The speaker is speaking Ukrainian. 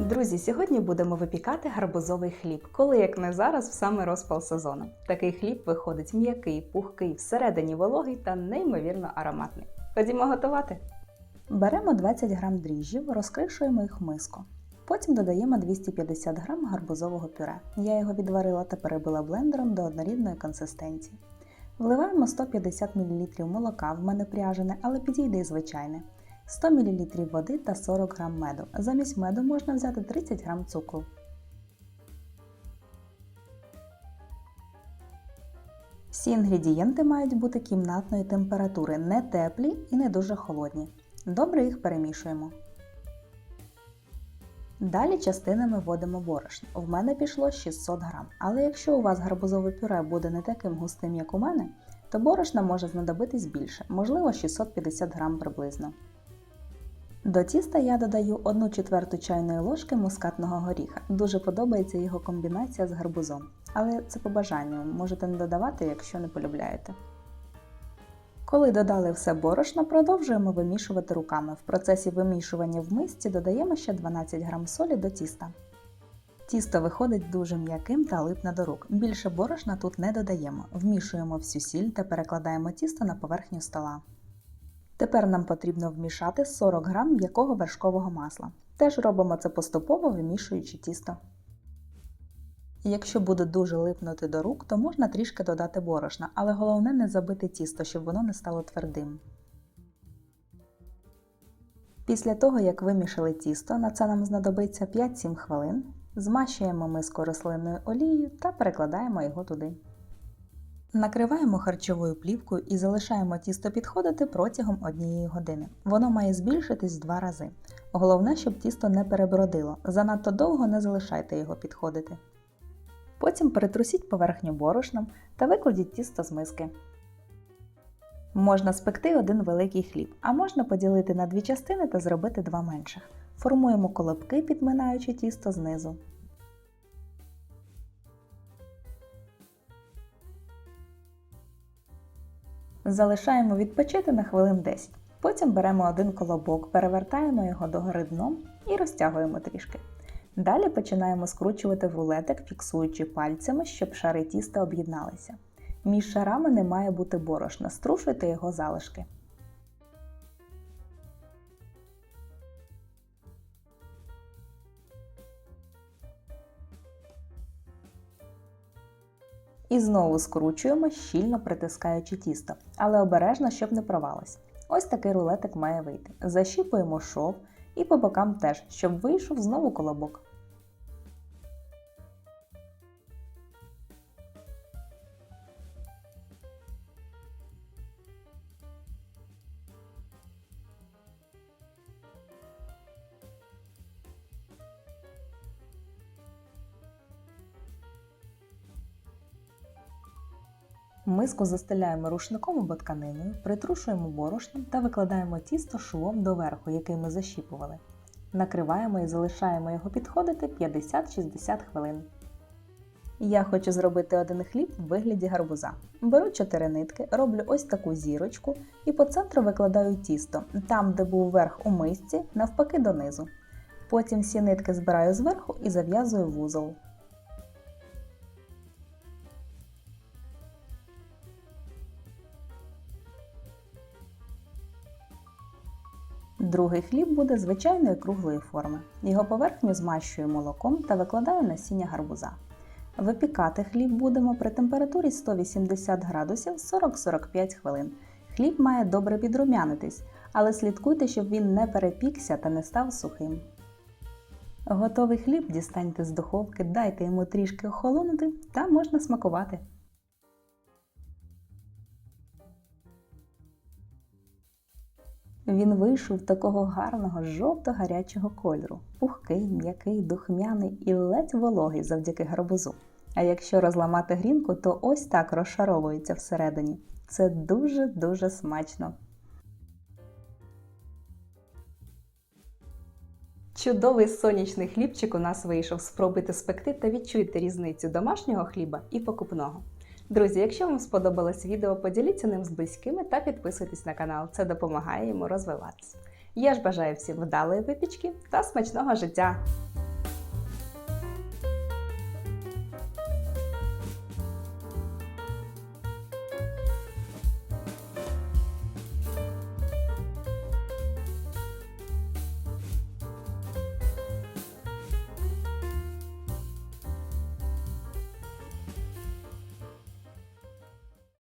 Друзі, сьогодні будемо випікати гарбузовий хліб, коли як не зараз, в саме розпал сезону. Такий хліб виходить м'який, пухкий, всередині вологий та неймовірно ароматний. Ходімо готувати. Беремо 20 г дріжджів, розкришуємо їх миску. Потім додаємо 250 г гарбузового пюре. Я його відварила та перебила блендером до однорідної консистенції. Вливаємо 150 мл молока, в мене пряжене, але підійде і звичайне. 100 мл води та 40 г меду. Замість меду можна взяти 30 г цукру. Всі інгредієнти мають бути кімнатної температури, не теплі і не дуже холодні. Добре їх перемішуємо. Далі частинами вводимо борошно. В мене пішло 600 г. Але якщо у вас гарбузове пюре буде не таким густим, як у мене, то борошна може знадобитись більше, можливо 650 г приблизно. До тіста я додаю 1 четверту чайної ложки мускатного горіха. Дуже подобається його комбінація з гарбузом. Але це по бажанню, можете не додавати, якщо не полюбляєте. Коли додали все борошно, продовжуємо вимішувати руками. В процесі вимішування в мисці додаємо ще 12 г солі до тіста. Тісто виходить дуже м'яким та липне до рук. Більше борошна тут не додаємо. Вмішуємо всю сіль та перекладаємо тісто на поверхню стола. Тепер нам потрібно вмішати 40 г м'якого вершкового масла. Теж робимо це поступово вимішуючи тісто. Якщо буде дуже липнути до рук, то можна трішки додати борошна, але головне не забити тісто, щоб воно не стало твердим. Після того, як вимішали тісто, на це нам знадобиться 5-7 хвилин, змащуємо миску рослинною олією та перекладаємо його туди. Накриваємо харчовою плівкою і залишаємо тісто підходити протягом однієї години. Воно має збільшитись два рази. Головне, щоб тісто не перебродило. Занадто довго не залишайте його підходити. Потім перетрусіть поверхню борошном та викладіть тісто з миски. Можна спекти один великий хліб, а можна поділити на дві частини та зробити два менших. Формуємо колобки, підминаючи тісто знизу. Залишаємо відпочити на хвилин 10. Потім беремо один колобок, перевертаємо його догори дном і розтягуємо трішки. Далі починаємо скручувати в рулетик, фіксуючи пальцями, щоб шари тіста об'єдналися. Між шарами не має бути борошна, струшуйте його залишки. І знову скручуємо, щільно притискаючи тісто, але обережно, щоб не провалось. Ось такий рулетик має вийти. Защіпуємо шов і по бокам теж, щоб вийшов знову колобок. Миску застеляємо рушником або тканиною, притрушуємо борошном та викладаємо тісто швом доверху, який ми защіпували. Накриваємо і залишаємо його підходити 50-60 хвилин. Я хочу зробити один хліб в вигляді гарбуза. Беру 4 нитки, роблю ось таку зірочку і по центру викладаю тісто, там, де був верх у мисці, навпаки донизу. Потім всі нитки збираю зверху і зав'язую вузол. Другий хліб буде звичайної круглої форми. Його поверхню змащую молоком та викладаю насіння гарбуза. Випікати хліб будемо при температурі 180 градусів 40-45 хвилин. Хліб має добре підрумянитись, але слідкуйте, щоб він не перепікся та не став сухим. Готовий хліб дістаньте з духовки, дайте йому трішки охолонути та можна смакувати. Він вийшов такого гарного жовто-гарячого кольору, пухкий, м'який, духмяний і ледь вологий завдяки гарбузу. А якщо розламати грінку, то ось так розшаровується всередині. Це дуже-дуже смачно. Чудовий сонячний хлібчик у нас вийшов. Спробуйте спекти та відчуйте різницю домашнього хліба і покупного. Друзі, якщо вам сподобалось відео, поділіться ним з близькими та підписуйтесь на канал. Це допомагає йому розвиватися. Я ж бажаю всім вдалої випічки та смачного життя!